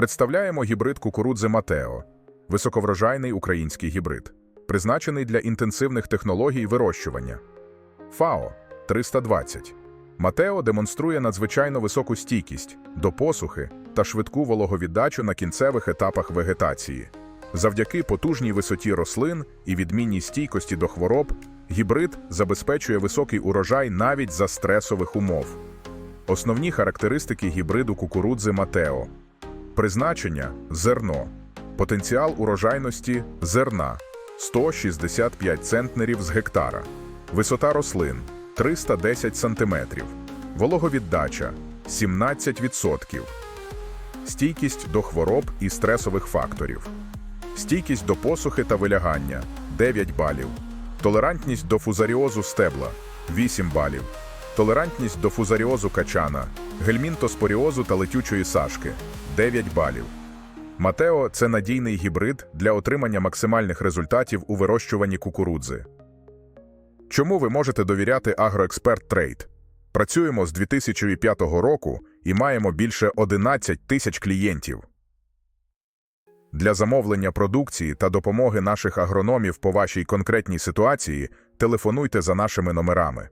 Представляємо гібрид кукурудзи Матео, високоврожайний український гібрид, призначений для інтенсивних технологій вирощування. ФАО 320. Матео демонструє надзвичайно високу стійкість до посухи та швидку вологовіддачу на кінцевих етапах вегетації. Завдяки потужній висоті рослин і відмінній стійкості до хвороб, гібрид забезпечує високий урожай навіть за стресових умов. Основні характеристики гібриду кукурудзи Матео. Призначення зерно. Потенціал урожайності зерна 165 центнерів з гектара. Висота рослин 310 см. Вологовіддача 17%. Стійкість до хвороб і стресових факторів. Стійкість до посухи та вилягання 9 балів. Толерантність до фузаріозу стебла 8 балів. Толерантність до фузаріозу качана, гельмінтоспоріозу та летючої сашки 9 балів. Матео це надійний гібрид для отримання максимальних результатів у вирощуванні кукурудзи. Чому ви можете довіряти Агроексперт Трейд? Працюємо з 2005 року і маємо більше 11 тисяч клієнтів. Для замовлення продукції та допомоги наших агрономів по вашій конкретній ситуації телефонуйте за нашими номерами.